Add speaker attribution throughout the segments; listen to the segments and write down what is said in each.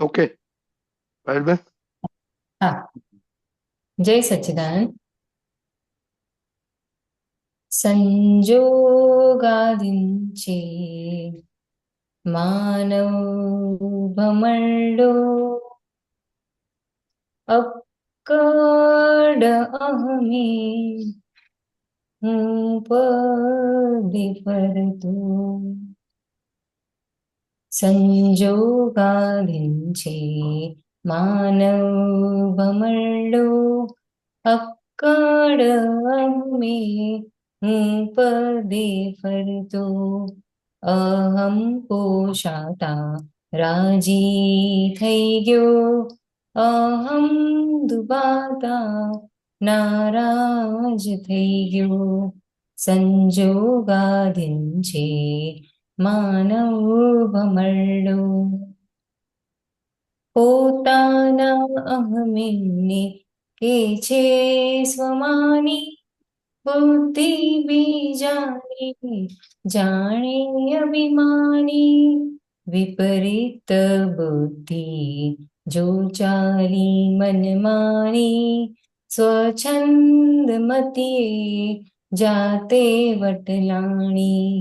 Speaker 1: Okay Payalben
Speaker 2: હા જય સચ્ચિદાનંદ સંજોગાદિંચે માનવ ભમંડો અક્કડ ભમંડો અક્કડ અહમે હું પદે ફરતો અહમ પોષાતા રાજી થઈ ગયો અહમ દુબાતા નારાજ થઈ ગયો સંજોગાધીન છે માનવ ભમરડો પોતાના અહમિને કે છે સ્વમાની બુદ્ધિ બીજાની જાણે અભિમાની વિપરીત બુદ્ધિ જો ચાલી મનમાની સ્વછંદ મતીએ જાતે વટલાણી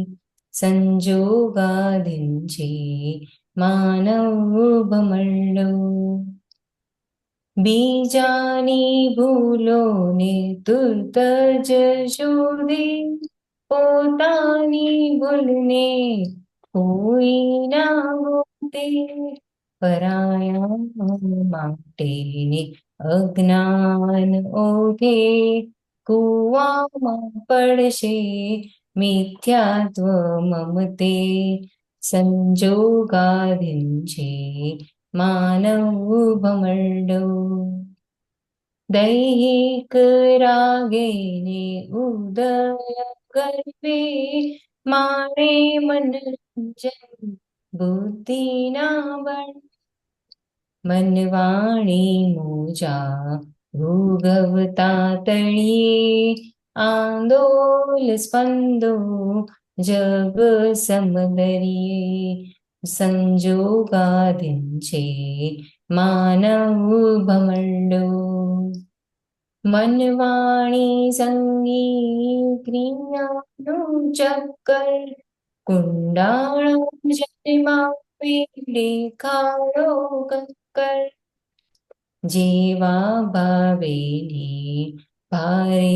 Speaker 2: ભમરડો બીજાની ભૂલોને તુર્ત જ શોધે પોતાની ભૂલને કોઈ ના ગોતે પરાયા અજ્ઞાન ઓઠે કુવામાં પડશે मिथ्यात्वममते संयोगादिञ्छे मानव भमण्डौ दैहिकरागे निदय गर्वे माणे मनरञ्जन् बुद्धिनावण्। मनवाणी मोजा भूगवतातणि આંદોલ સ્પંદો જગ સમદરિયે સંજોગાધીન છે માનવ ભમંડો મનવાણી સંગી ક્રિયાનું ચક્કર કુંડાળ જન્મા દેખાડો કક્કર જેવા ભાવેને ભારે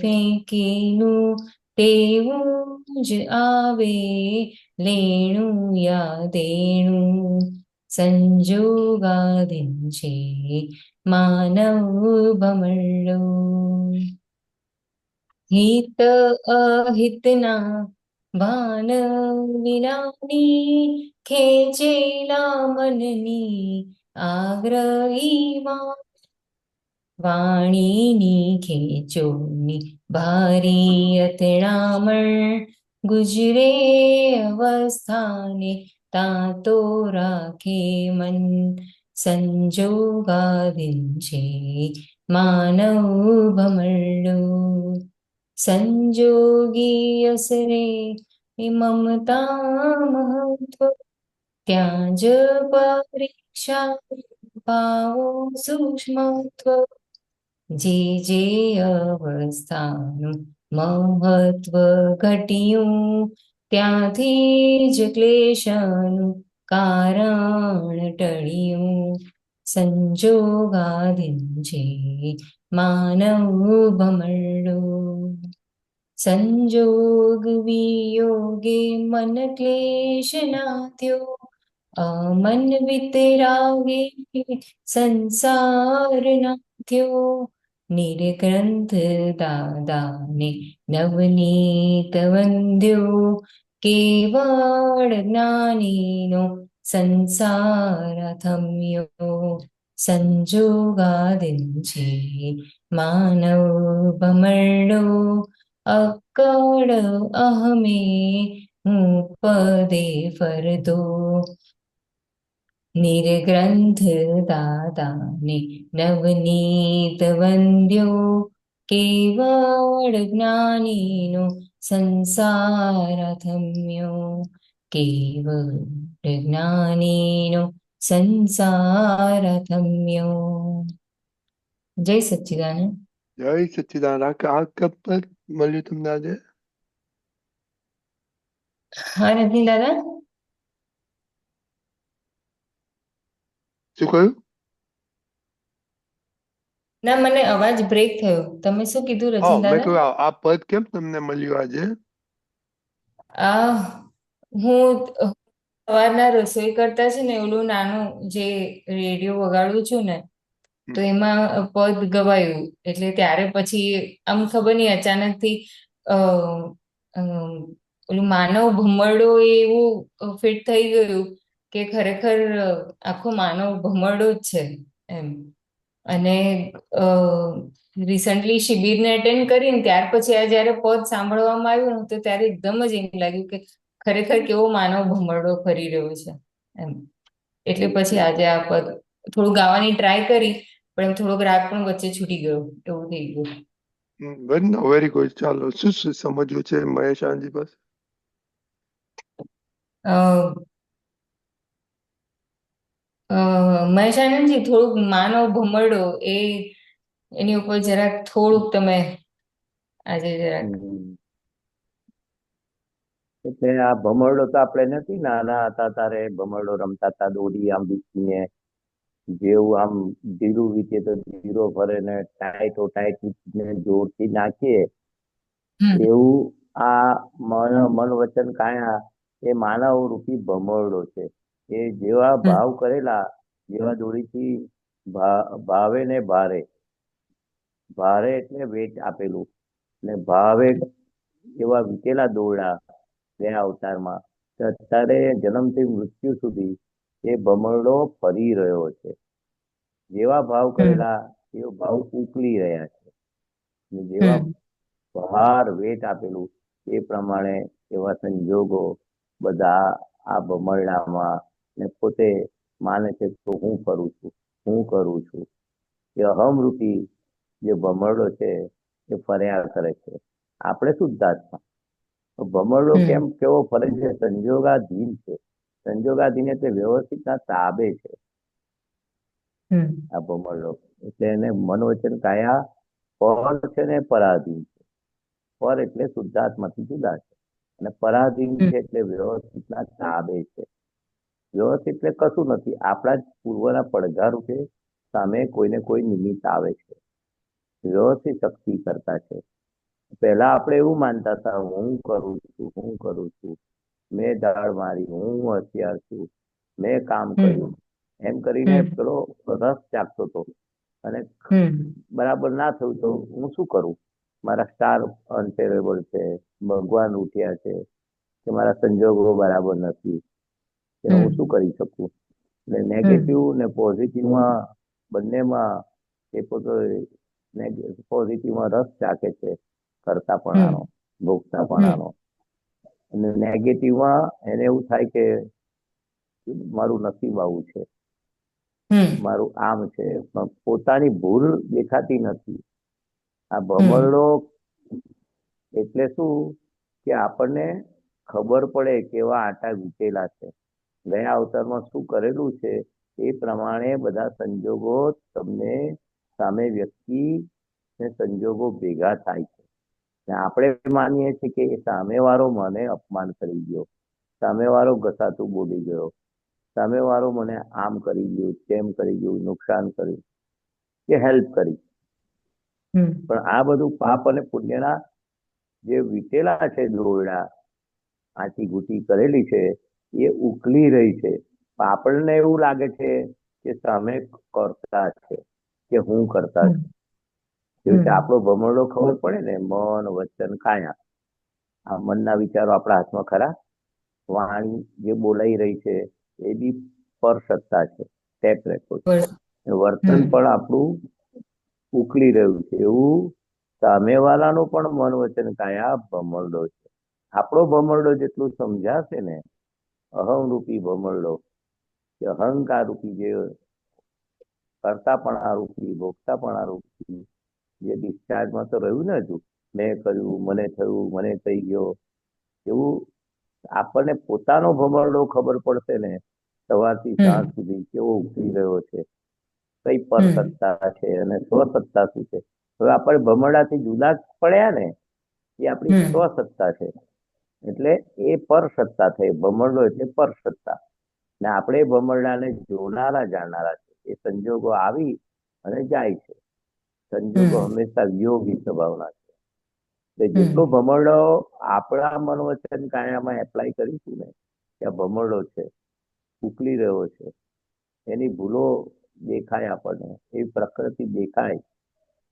Speaker 2: ફેંકીનું તેવું જ આવે લેણું યા દેણું સંજોગાધીન છે માનવ ભમળો હિત અહિતના ભાન વિનાની ખેંચેલા મનની આગ્રહી વાણીની ખેંચોની ભારી અથડામણ ગુજરે અવસ્થાને તાતો રાખે મન. સંજોગાધીન છે માનવ ભમરડો. સંજોગી અસરે મમતા મહત્વ. ત્યાં જ પરીક્ષા, ભાવો સૂક્ષ્મત્વ. જે જે અવસ્થાનું મહત્વ ઘટ્યું, ત્યાંથી જ ક્લેશનું કારણ ટળ્યું. સંજોગાધીન છે માનવ ભમરડો. સંજોગ વિયોગે મન ક્લેશ નાથ્યો અમન વિતરાગે સંસાર નાથ્યો નિર્ગ્રંથ દાદાને નવનીત વંદ્યો કેવાળ જ્ઞાનીનો સંસાર થમ્યો સંજોગાદિન છે માનવ ભમરડો અકળ અહમે હું પદે ફરતો નિર્ગ્રંથ દાદાને નવનીત વંદ્યો કેવળ જ્ઞાનીનો સંસાર થમ્યો કેવળ જ્ઞાનીનો સંસારથમ્યો જય સચ્ચિદાનંદ
Speaker 1: જય સચ્ચિદાનંદ આ કપ પર મળ્યું તમને આજે
Speaker 2: હા નથી દાદા
Speaker 1: શું કહ્યું?
Speaker 2: ના મને અવાજ બ્રેક થયો. તમે શું કીધું રજન દાદા
Speaker 1: આ પદ કેમ તમને મળ્યું આજે?
Speaker 2: આ હું સવારના રસોઈ કરતા છે ને ઓલું નાનું જે રેડિયો વગાડું છું ને તો એમાં પદ ગવાયું. એટલે ત્યારે પછી આમ ખબર નહીં અચાનકથી ઓલું માનવ ભમરડો એવું ફિટ થઈ ગયું. કે ખરેખર આખો માનવ ભમરડો જ છે એમ. અને રિસન્ટલી શિબિરને અટેન્ડ કરીને ત્યાર પછી આ જ્યારે પદ સાંભળવામાં આવ્યું ને તો ત્યારે એકદમ જ એમ લાગ્યું કે ખરેખર કેવો માનવ ભમરડો ફરી રહ્યો છે એમ. એટલે પછી આજે આ પદ થોડું ગાવાની ટ્રાય કરી પણ થોડોક રાગ પણ વચ્ચે છૂટી ગયો એવું થઈ ગયું.
Speaker 1: વેરી ગુડ ચાલો શું સમજવું છે મહેશ આનંદજી પાસે?
Speaker 2: મહેશાનંદજી થોડુંક માનવ ભમરડો એ એની ઉપર જરાક થોડુંક તમે આજે જરાક
Speaker 3: એટલે આ ભમરડો તો આપણે નથી નાના હતા તારે ભમરડો રમતા હતા દોરી આમ વીસીને જેવું આમ ધીરું વીતે તો ધીરો ફરે ને ટાઈટો ટાઈટ ને જોરથી નાખીએ એવું આ મન મન વચન કાયા એ માનવ રૂપી ભમરડો છે. એ જેવા ભાવ કરેલા જેવા દોરીથી ભાવે ને ભારે. ભારે એટલે વેટ આપેલું. ને ભાવે એવા વીતેલા દોરડા ગયા અવતારમાં. અત્યારે જન્મથી મૃત્યુ સુધી એ ભમરડો ફરી રહ્યો છે. જેવા ભાવ કરેલા એવો ભાવ ઉકલી રહ્યા છે. ને જેવા ભાર વેટ આપેલું એ પ્રમાણે એવા સંજોગો બધા આ ભમરડામાં ને પોતે માને છે કે હું કરું છું હું કરું છું. એ અહમરૂપી જે ભમરડો છે એ ફર્યા કરે છે. આપણે શુદ્ધાત્મા ભમરડો કેમ કેવો ફરે છે? સંજોગાધીન છે. સંજોગાધીન એટલે વ્યવસ્થિતના તાબે છે. આ ભમરડો. એટલે એને મનોવચન કાયા પર છે ને પરાધીન છે. પર એટલે શુદ્ધાત્માથી જુદા છે. અને પરાધીન છે એટલે વ્યવસ્થિતના તાબે છે. વ્યવસ્થિત એટલે કશું નથી. આપણા જ પૂર્વના પડઘા રૂપે સામે કોઈને કોઈ નિમિત્ત આવે છે. વ્યવસ્થિત શક્તિ કરતા છે. પહેલા આપણે એવું માનતા હતા હું કરું છું હું કરું છું. મેં દાળ મારી હું હોશિયાર છું. મેં કામ કર્યું. એમ કરીને પેલો રસ ચાખતો હતો. અને બરાબર ના થયું તો હું શું કરું? મારા સ્ટાર અનફેવરેબલ છે ભગવાન ઉઠ્યા છે કે મારા સંજોગો બરાબર નથી. કે હું શું કરી શકું? એટલે નેગેટિવ ને પોઝિટિવમાં બંનેમાં એ પોતે પોઝિટિવમાં રસ ચાખે છે કરતાપણાનો
Speaker 2: પણ
Speaker 3: ભોગતાપણાનો. અને નેગેટિવમાં એને એવું થાય કે મારું નસીબ આવું છે. મારું આમ છે. પણ પોતાની ભૂલ દેખાતી નથી. આ ભમરડો એટલે શું? કે આપણને ખબર પડે કેવા આટા વીતેલા છે. ગયા અવતારમાં શું કરેલું છે એ પ્રમાણે બધા સંજોગો તમને સામે વ્યક્તિ ને સંજોગો ભેગા થાય છે. આપણે માનીએ છીએ કે સામેવાળો મને અપમાન કરી ગયો. સામેવાળો ઘસાતું બોલી ગયો. સામેવાળો મને આમ કરી ગયું તેમ કરી ગયું નુકસાન કર્યું કે હેલ્પ કરી. પણ આ બધું પાપ અને પુણ્યના જે વીતેલા છે દોરડા આથી ગુટી કરેલી છે એ ઉકલી રહી છે. આપણને એવું લાગે છે કે સામે કરતા છે કે હું કરતા છું. આપણો ભમરડો ખબર પડે ને મન વચન કાયા આ મનના વિચારો આપણા હાથમાં ખરા. વાણી જે બોલાઈ રહી છે એ બી પર સત્તા છે. ટેપ રેકોર્ડ વર્તન પણ આપણું ઉકલી રહ્યું છે. એવું સામેવાળાનું પણ મન વચન કાયા ભમરડો છે. આપણો ભમરડો જેટલું સમજાશે ને અહમરૂપી ભમરડો કે અહંકાર રૂપી જે આ રૂપી ભોગતાપણા રૂપી જે ડિસ્ચાર્જમાં તો રહ્યું ને હજુ મેં કર્યું મને થયું મને થઈ ગયો એવું આપણને પોતાનો ભમરડો ખબર પડશે ને સવારથી સાંજ સુધી કેવો ઉતરી રહ્યો છે કઈ
Speaker 2: પરસત્તા
Speaker 3: સત્તા છે અને સ્વસત્તા શું છે? હવે આપણે ભમરડાથી જુદા જ પડ્યા ને એ આપણી સ્વસત્તા છે. એટલે એ પર સત્તા થઈ ભમરડો એટલે પર સત્તા ને આપણે ભમરડાને જોનારા જાણનારા છે. એ સંજોગો આવી અને જાય છે. સંજોગો હંમેશા યોગી સ્વભાવના છે. એટલે જેટલો ભમરડો આપણા મનોવચન કાયામાં એપ્લાય કરીશું ને કે ભમરડો છે ઉકલી રહ્યો છે. એની ભૂલો દેખાય આપણને. એ પ્રકૃતિ દેખાય.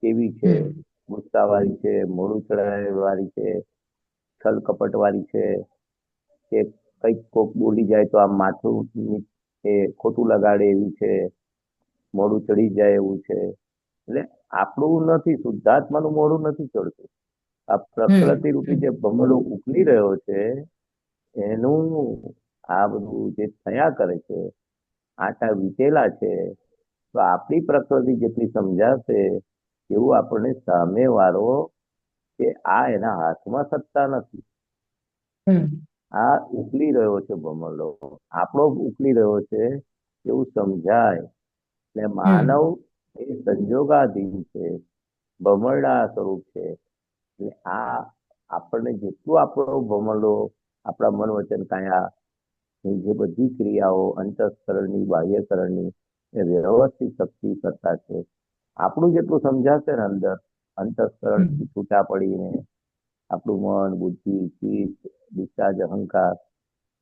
Speaker 3: કેવી છે. ગુસ્સાવાળી છે મોડું ચડાવવાળી છે છલ કપટવાળી છે કે કંઈક કોક બોલી જાય તો આમ માથું એ ખોટું લગાડે એવી છે મોડું ચડી જાય એવું છે. એટલે આપણું નથી શુદ્ધાત્માનું મોડું નથી ચડતું. આ પ્રકૃતિ રૂપી જે ભમરડો ઉકલી રહ્યો છે એનું આ બધું જે થયા કરે છે આટા વીતેલા છે તો આપણી પ્રકૃતિ જેટલી સમજાશે એવું આપણને સામે વાળો કે આ એના હાથમાં સત્તા નથી. આ ઉકલી રહ્યો છે ભમરડો આપણો ઉકલી રહ્યો છે એવું સમજાય. એટલે માનવ એ સંજોગાધીન છે ભમરડા સ્વરૂપ છે. એટલે આ આપણને જેટલું આપણો ભમરડો આપણા મન વચન કાયા જે બધી ક્રિયાઓ અંતઃકરણની બાહ્યકરણની એ વ્યવસ્થિત શક્તિ કરતા છે. આપણું જેટલું સમજાશે ને અંદર અંતઃકરણથી છૂટા પડીને આપણું મન બુદ્ધિ ચિત્ત ડિસ્ચાર્જ અહંકાર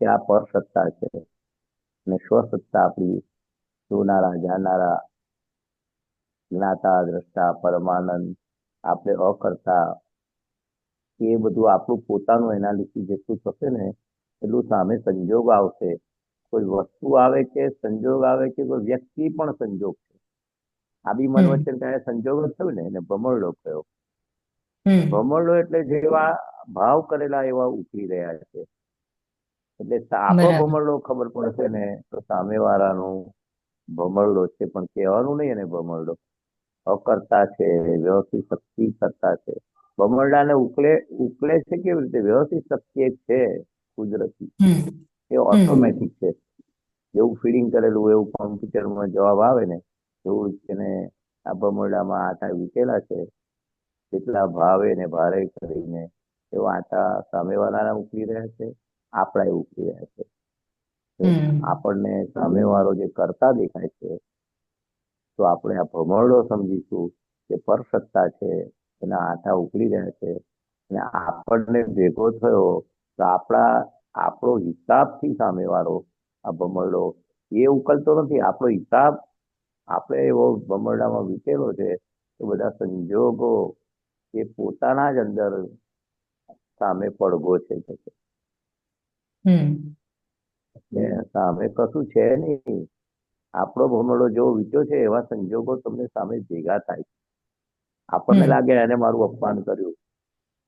Speaker 3: ત્યાં પર સત્તા છે. અને સ્વસત્તા આપણી જોનારા જાણનારા જ્ઞાતા દ્રષ્ટા પરમાનંદ આપણે અકર્તા એ બધું આપણું પોતાનું એનાલિસિસ જેટલું થશે ને એટલું સામે સંજોગ આવશે. કોઈ વસ્તુ આવે કે સંજોગ આવે કે કોઈ વ્યક્તિ પણ સંજોગ આ બી મન. વચ્ચે ત્યારે સંજોગ થયું ને એને ભમરડો કયો ભમરડો એટલે જેવા ભાવ કરેલા એવા ઉકળી રહ્યા છે. એટલે
Speaker 2: સામે
Speaker 3: ભમરડો ખબર પડશે ને તો સામેવાળાનું ભમરડો છે પણ કહેવાનું નહીં એને ભમરડો. અકર્તા છે વ્યવસ્થિત શક્તિ કરતા છે. ભમરડાને ઉકલે ઉકલે છે કેવી રીતે? વ્યવસ્થિત શક્તિ છે કુદરતી. એ ઓટોમેટિક છે. જેવું ફીડિંગ કરેલું એવું કોમ્પ્યુટરમાં જવાબ આવે ને એવું એને આ ભમરડામાં આટા વીતેલા છે કેટલા ભાવે ને ભારે કરીને એવો આટા સામેવાળાના ઉકલી રહ્યા છે આપણા ઉકલી રહ્યા છે. તો આપણને સામેવાળો જે કરતા દેખાય છે તો આપણે આ ભમરડો સમજીશું કે પરસત્તા છે એના આટા ઉકળી રહ્યા છે અને આપણને ભેગો થયો તો આપણા આપણો હિસાબથી સામેવાળો આ ભમરડો એ ઉકલતો નથી આપણો હિસાબ આપણે એવો ભમરડામાં વીતેલો છે તો બધા સંજોગો એ પોતાના જ અંદર સામે પડઘો છે. સામે કશું છે નહીં. આપણો ભમરડો જેવો વીત્યો છે એવા સંજોગો તમને સામે ભેગા થાય. આપણને લાગે એને મારું અપમાન કર્યું.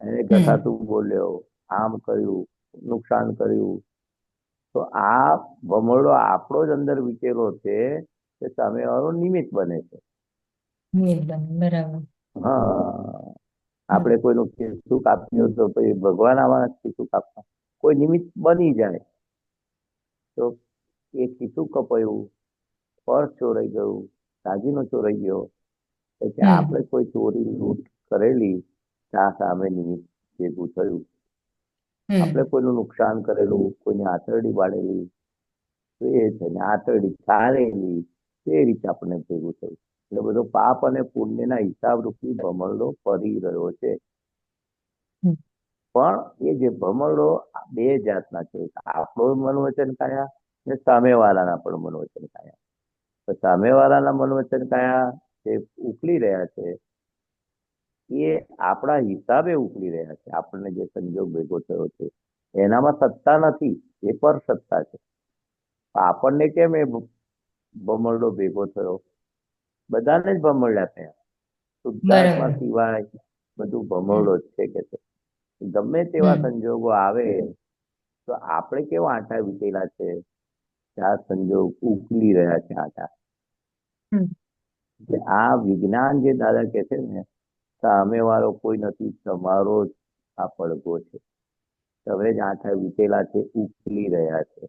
Speaker 3: એને ઘસાતું બોલ્યો આમ કર્યું નુકસાન કર્યું. તો આ ભમરડો આપણો જ અંદર વીતેલો છે તે સામેવાળો નિમિત્ત બને છે.
Speaker 2: બરાબર.
Speaker 3: હા. આપણે કોઈનું ખિસ્સું કાપ્યું તો પછી ભગવાન આવવાના ખિસ્સું કાપવા કોઈ નિમિત્ત બની જાય તો એ ખિસ્સું કપાયું પર્સ ચોરાઈ ગયું દાગીનો ચોરાઈ ગયો. એટલે આપણે કોઈ ચોરી લૂંટ કરેલી ત્યાં સામે નિમિત્ત ભેગું થયું. આપણે કોઈનું નુકસાન કરેલું કોઈની આંતરડી બાળેલી તો એ છે ને આંતરડી ચારેલી તે રીતે આપણને ભેગું થયું. એટલે બધો પાપ અને પુણ્યના હિસાબ રૂપી ભમરડો ફરી રહ્યો છે. પણ એ જે ભમરડો બે જાતના છે. આપણો મનોવચન કાયા ને સામેવાળાના પણ મનોવચન કાયા. તો સામેવાળાના મનોવચન કાયા જે ઉકલી રહ્યા છે એ આપણા હિસાબે ઉકલી રહ્યા છે. આપણને જે સંજોગ ભેગો થયો છે. એનામાં સત્તા નથી. એ પર સત્તા છે. આપણને કેમ એ ભમરડો ભેગો થયો. બધાને જ ભમરડા થયા શુદ્ધાત્મા સિવાય બધું ભમરડો જ છે કે છે. ગમે તેવા સંજોગો આવે તો આપણે કેવા આંટા વીતેલા છે? આ સંજોગ ઉકલી રહ્યા છે આંટા. આ વિજ્ઞાન જે દાદા કે છે ને સામેવાળો કોઈ નથી તમારો જ આ પડઘો છે. તમે જ આઠા વીતેલા છે ઉકલી રહ્યા છે.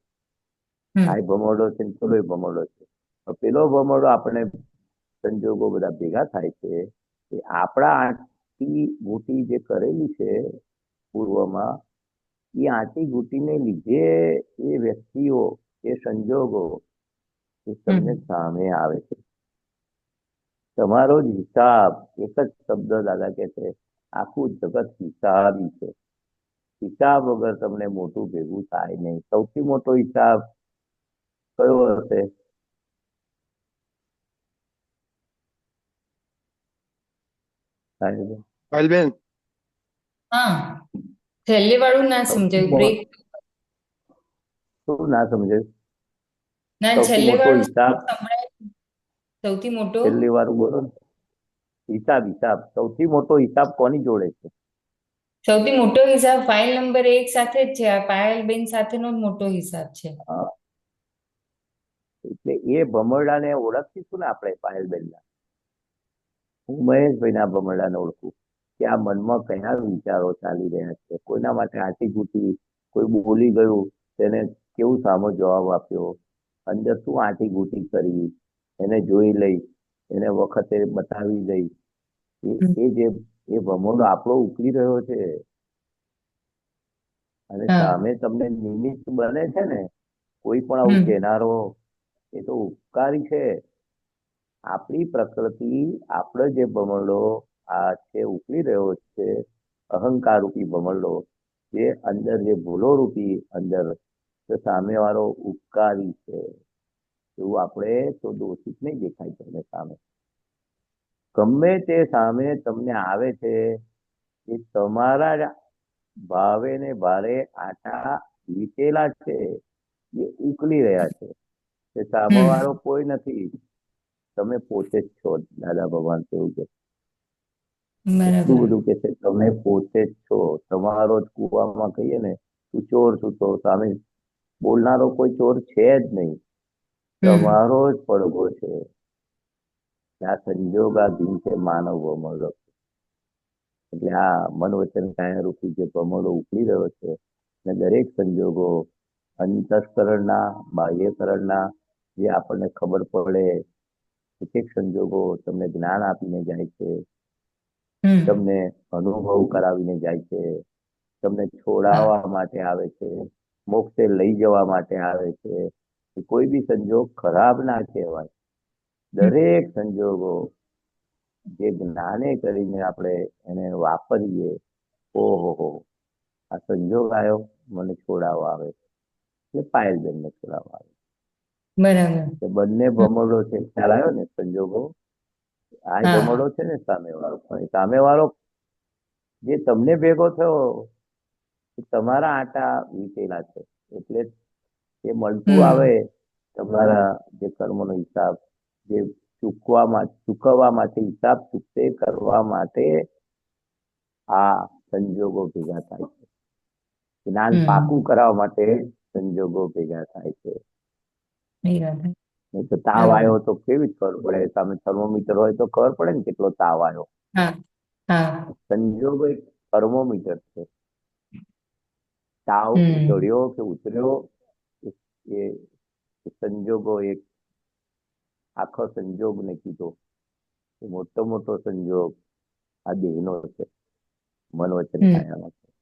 Speaker 3: આ ભમરડો છે ને પેલો ભમરડો છે. પેલો ભમરડો આપણે સંજોગો બધા ભેગા થાય છે એ આપણા આંટી ઘૂંટી જે કરેલી છે પૂર્વમાં એ આંટી ઘૂંટીને લીધે એ વ્યક્તિઓ એ સંજોગો એ તમને સામે આવે છે. તમારો જ હિસાબ એક જ શબ્દ દાદા કે છે આખું જગત હિસાબી છે. હિસાબ વગર તમને મોટું ભેગું થાય નહીં. સૌથી મોટો હિસાબ કયો હશે?
Speaker 1: પાયલબેન
Speaker 2: હા છેલ્લે વાળું ના સમજાયું બ્રેક
Speaker 3: શું ના સમજે
Speaker 2: ના
Speaker 3: સૌથી
Speaker 2: છેલ્લે
Speaker 3: મોટો
Speaker 2: વાળું
Speaker 3: હિસાબ.
Speaker 2: સૌથી મોટો?
Speaker 3: છેલ્લી વાર બોલો હિસાબ હિસાબ. સૌથી મોટો હિસાબ કોની જોડે છે?
Speaker 2: સૌથી મોટો હિસાબ ફાઇલ નંબર એક સાથે જ છે. આ પાયલબેન સાથેનો જ મોટો હિસાબ છે.
Speaker 3: હા. એટલે એ ભમરડાને ઓળખીશું ને આપણે પાયલબેનના હું મહેશભાઈના ભમરડાને ઓળખું. કે આ મનમાં કયા વિચારો ચાલી રહ્યા છે? કોઈના માટે આંટી ઘૂંટી કોઈ બોલી ગયું તેને કેવું સામો જવાબ આપ્યો? અંદર શું આંટી ઘૂંટી કરી? એને જોઈ લઈ એને વખતે બતાવી દઈ. એ- જે એ ભમરડો આપણો ઉકળી રહ્યો છે. અને સામે તમને નિમિત્ત બને છે ને કોઈ પણ આવું. કહેનારો એ તો ઉપકારી છે. આપણી પ્રકૃતિ, આપણો જે ભમરડો આ છે ઉકળી રહ્યો છે અહંકાર રૂપી ભમરડો જે અંદર જે ભૂલો રૂપી અંદર સામેવાળો ઉપકારી છે, એવું આપણે તો દોષિત નહીં દેખાય છે સામે. ગમે તે સામે તમને આવે છે, એ તમારા ભાવે ને ભારે આટા વીતેલા છે, એ ઉકલી રહ્યા છે. સામેવાળો કોઈ નથી. તમે પોતે જ છો દાદા ભગવાન એવું કે. એટલું બધું કે છે તમે પોતે જ છો. તમારો જ કુવામાં કહીએ ને તું ચોર છું તો સામે બોલનારો કોઈ ચોર છે જ નહીં. તમારો જ પડઘો છે. આ સંજોગાધીન છે માનવ ભમરડો એટલે આ મન વચન કાયા રૂપી જે ભમરડો ઉકળી રહ્યો છે અને દરેક સંજોગો અંતસ્કરણના બાહ્યકરણના જે આપણને ખબર પડે એક એક સંજોગો તમને જ્ઞાન આપીને જાય છે. તમને અનુભવ કરાવીને જાય છે. તમને છોડાવવા માટે આવે છે. મોક્ષે લઈ જવા માટે આવે છે. કોઈ બી સંજોગ ખરાબ ના કહેવાય. દરેક સંજોગો જે જ્ઞાને કરીને આપણે એને વાપરીએ ઓહો હો. આ સંજોગ આવ્યો મને છોડાવવા આવે એટલે પાયલબેનને છોડાવવા આવે
Speaker 2: બરાબર.
Speaker 3: બંને ભમરડો છે ખ્યાલ આવ્યો ને સંજોગો? આ ભમરડો છે ને સામેવાળો. પણ સામે વાળો જે તમને ભેગો થયો તમારા આટા વીતેલા છે. એટલે એ મળતું આવે તમારા જે કર્મનો હિસાબ જે ચૂકવામાં ચૂકવવા માટે હિસાબ ચૂકતે કરવા માટે આ સંજોગો ભેગા થાય છે. જ્ઞાન પાકું કરાવવા માટે સંજોગો ભેગા થાય છે. તો તાવ આવ્યો તો કેવી ખબર પડે. સામે થર્મોમીટર હોય તો ખબર પડે ને કેટલો તાવ આવ્યો.
Speaker 2: હા
Speaker 3: એક થર્મોમીટર છે. તાવ. ચડ્યો કે ઉતર્યો? એ- સંજોગો એક આખો સંજોગ ને કીધો. મોટો મોટો સંજોગ આ દેહનો છે. મન વચન કાયાનો છે.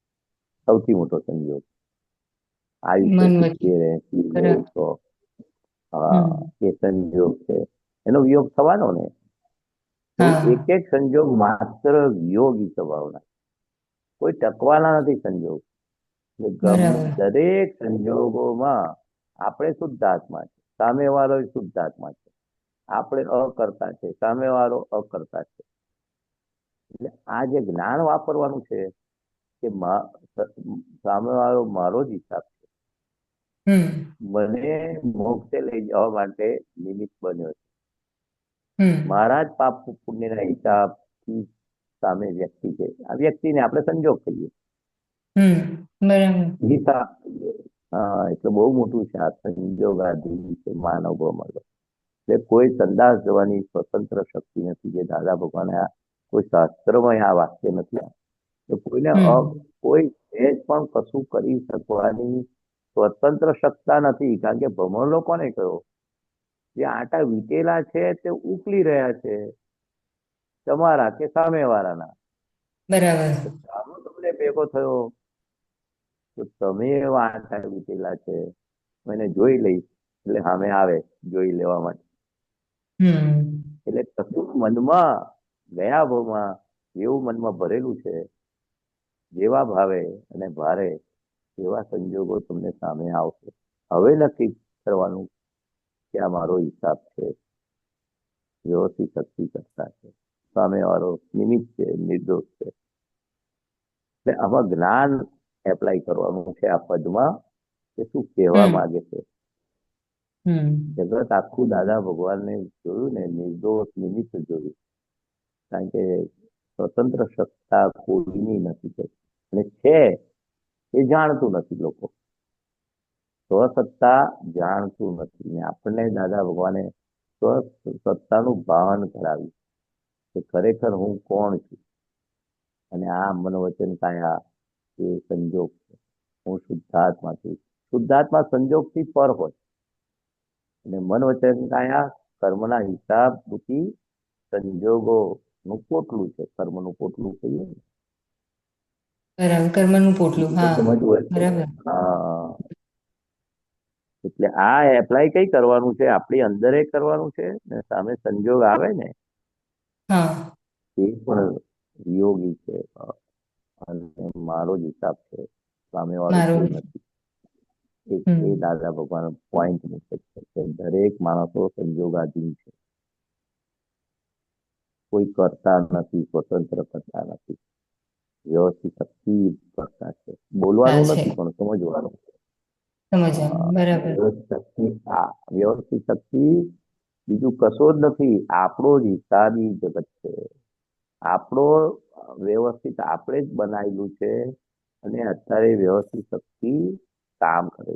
Speaker 3: સૌથી મોટો સંજોગ. આયુષ્ય એ સંજોગ છે. એનો વિયોગ થવાનો ને. એક એક સંજોગ માત્ર વિયોગી સ્વભાવના. કોઈ ટકવાના નથી સંજોગ. દરેક સંજોગોમાં આપણે શુદ્ધ આત્મા છે. સામે વાળો શુદ્ધ આત્મા છે. આપણે અકર્તા છે. સામેવાળો અકર્તા છે. એટલે આ જે જ્ઞાન વાપરવાનું છે કે સામે વાળો મારો જ હિસાબ છે. મને મોક્ષે લઈ જવા માટે નિમિત્ત બન્યો છે. મારા જ પાપ પુણ્યના હિસાબથી સામે વ્યક્તિ છે. આ વ્યક્તિને આપણે સંજોગ કહીએ. હિસાબ હા એટલે બહુ મોટું છે આ સંજોગાધીન છે માનવ ભમરડો એટલે કોઈ સંદાસ જવાની સ્વતંત્ર શક્તિ નથી જે દાદા ભગવાને કોઈ શાસ્ત્રમાં આ વાક્ય નથી. તો કોઈને કોઈ સહેજ પણ કશું કરી શકવાની સ્વતંત્ર સત્તા નથી કારણ કે ભમરડો કોને કહ્યો જે આટા વીટેલા છે તે ઉકલી રહ્યા છે તમારા કે સામેવાળાના?
Speaker 2: બરાબર.
Speaker 3: તમને ભેગો થયો તો તમે એવા આટા વીટેલા છે એને જોઈ લઈશ એટલે સામે આવે જોઈ લેવા માટે. એટલે કશું મનમાં ગયા ભાવમાં એવું મનમાં ભરેલું છે જેવા ભાવે અને ભારે એવા સંજોગો તમને સામે આવશે. હવે નક્કી કરવાનું કે આ મારો હિસાબ છે. વ્યવસ્થિત શક્તિ કરતા છે. સામેવાળો નિમિત્ત છે નિર્દોષ છે. એટલે આમાં જ્ઞાન એપ્લાય કરવાનું છે આ પદમાં કે શું કહેવા. માંગે છે. જગત આખું દાદા ભગવાનને જોયું ને નિર્દોષ નિમિત્ત જોયું. કારણ કે સ્વતંત્ર સત્તા કોઈની નથી અને છે એ જાણતું નથી લોકો. સ્વસત્તા જાણતું નથી. ને આપણને દાદા ભગવાને સ્વસત્તાનું ભાન કરાવ્યું કે ખરેખર હું કોણ છું? અને આ મન વચન કાયા એ સંજોગ છે. હું શુદ્ધાત્મા છું. શુદ્ધાત્મા સંજોગથી પર હોય. અને મન વચન કાયા કર્મના હિસાબ સંજોગો નું પોટલું છે. કર્મનું પોટલું કહીએ ને.
Speaker 2: બરાબર કર્મનું પોટલું હા બરાબર.
Speaker 3: એટલે આ એપ્લાય કઈ કરવાનું છે? આપણી અંદરે કરવાનું છે ને સામે સંજોગ આવે ને?
Speaker 2: હા.
Speaker 3: એ પણ યોગી છે. અને મારો જ હિસાબ છે. સામે વાળો નથી. એ દાદા ભગવાન પોઈન્ટ મૂકે છે કે દરેક માણસો સંજોગાધીન છે. કોઈ કરતા નથી સ્વતંત્ર કરતા નથી. વ્યવસ્થિત શક્તિ કરતા છે. બોલવાનું નથી પણ સમજવાનું વ્યવસ્થિત શક્તિ આ વ્યવસ્થિત શક્તિ બીજું કશો જ નથી આપણો જ હિસાબી જગત છે. આપણો વ્યવસ્થિત આપણે જ બનાવેલું છે અને અત્યારે વ્યવસ્થિત શક્તિ કામ કરે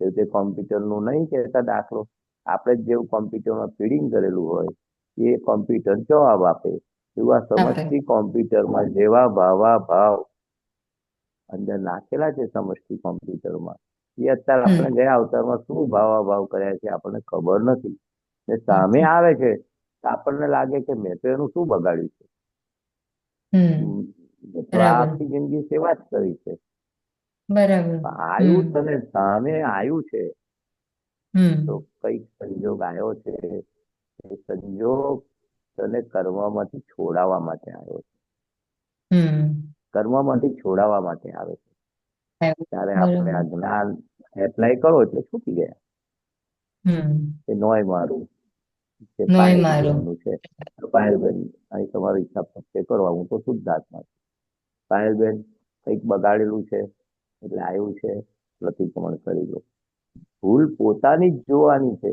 Speaker 3: છે. તે કોમ્પ્યુટરનું નહીં કહેતા દાખલો આપણે જ જેવું કોમ્પ્યુટરમાં ફીડિંગ કરેલું હોય એ કોમ્પ્યુટર જવાબ આપે. એવા સમષ્ટિ કોમ્પ્યુટરમાં જેવા ભાવા ભાવ અંદર નાખેલા છે સમષ્ટિ કોમ્પ્યુટરમાં એ અત્યારે આપણે ગયા અવતારમાં શું ભાવા ભાવ કર્યા છે આપણને ખબર નથી. ને સામે આવે છે તો આપણને લાગે કે મેં તો એનું શું બગાડ્યું છે. આખી જિંદગી સેવા જ કરી છે.
Speaker 2: બરાબર.
Speaker 3: આયુ તને સામે આવ્યું છે. તો કંઈક સંજોગ આવ્યો છે. એ સંજોગ તને કર્મમાંથી છોડાવવા માટે આવ્યો છે. કર્મમાંથી છોડાવવા માટે આવે છે. ત્યારે આપણે આ જ્ઞાન એપ્લાય કરો એટલે છૂટી ગયા. કે નોય મારું. છે. પાયલબેન અહીં તમારો હિસાબ પક્ષે કરવા હું તો શુદ્ધાત્મા છું પાયલબેન કંઈક બગાડેલું છે એટલે આવ્યું છે પ્રતિક્રમણ કરી લો. ભૂલ પોતાની જ જોવાની છે.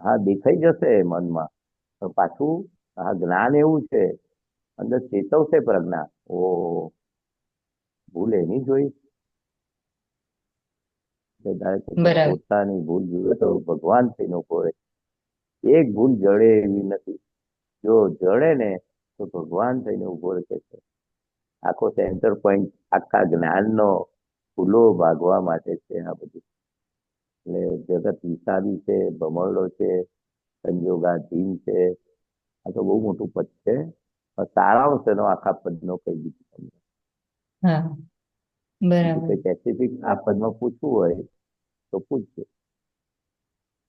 Speaker 3: હા દેખાઈ જશે મનમાં. પાછું આ જ્ઞાન એવું છે અંદર ચેતવશે પ્રજ્ઞા. ઓ ભૂલ એની જોઈ. પોતાની ભૂલ જુએ તો ભગવાનથી રહે એક ભૂલ જડે એવી નથી. જો જડે ને તો ભગવાન થઈને ઊભો રહે છે આખો સેન્ટર પોઈન્ટ આખા જ્ઞાનનો ભૂલો ભાગવા માટે છે આ બધું. એટલે જગત વિસાદી છે ભમરડો છે સંજોગાધીન છે. આ તો બહુ મોટું પદ છે. સારાંશ એનો આખા પદનો કહી દીધું તમને.
Speaker 2: બરાબર.
Speaker 3: સ્પેસિફિક આ પદમાં પૂછવું હોય તો પૂછજો.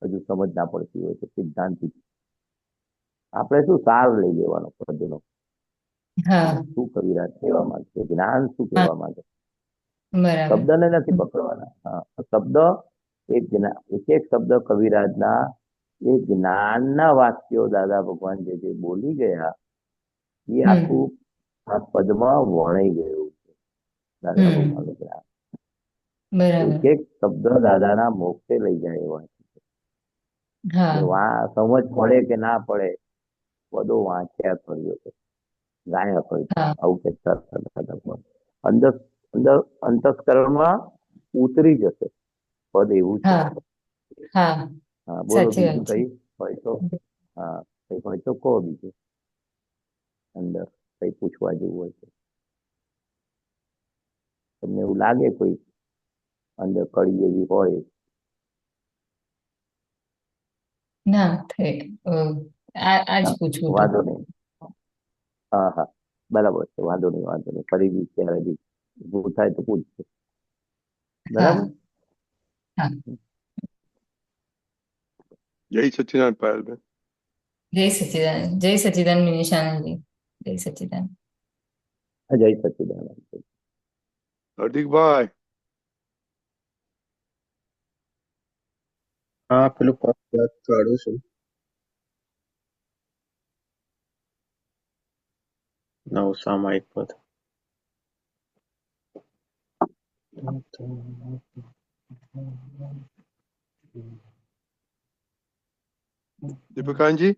Speaker 3: હજુ સમજ ના પડતી હોય તો સિદ્ધાંતિક. આપણે શું સાર લઈ લેવાનો પદનો? શું કવિરાજ કહેવા માંગે? જ્ઞાન શું કહેવા માંગે? શબ્દને નથી પકડવાના. શબ્દ એક એક એક શબ્દ કવિરાજના એ જ્ઞાનના વાક્યો દાદા ભગવાન જે જે બોલી ગયા એ આખું આ પદમાં વણાઈ ગયું છે. દાદા ભગવાન જ્ઞાન. એક શબ્દ દાદાના મોક્ષે લઈ જાય એવા સમજ પડે કે ના પડે બધો વાંચ્યા કર્યો છે. ગાયા કર્યો આવું કે અંદર અંદર અંતસ્કરણમાં ઉતરી જશે. પદ એવું છે.
Speaker 2: હા
Speaker 3: બોલો બીજું કઈ હોય તો હા કઈ હોય તો કહો બીજું અંદર કઈ પૂછવા જેવું હોય તો તમને એવું લાગે કોઈ અંદર કડી એવી હોય
Speaker 2: ના પૂછવું
Speaker 3: વાંધો નહીં હા હા બરાબર છે વાંધો નહીં વાંધો નહીં ફરી બી ક્યારે બી થાય તો પૂછશે બરાબર
Speaker 1: જય સચિદાન પાયલબેન
Speaker 2: જય સચિદાન જય સચિદાન મિનિશાનંદજી જય સચિદાન
Speaker 3: જય સચિદાન
Speaker 1: હાર્દિકભાઈ
Speaker 4: હા પેલું પદ કાઢું છું નવ સામાયિક પદ
Speaker 1: Deepak Anji?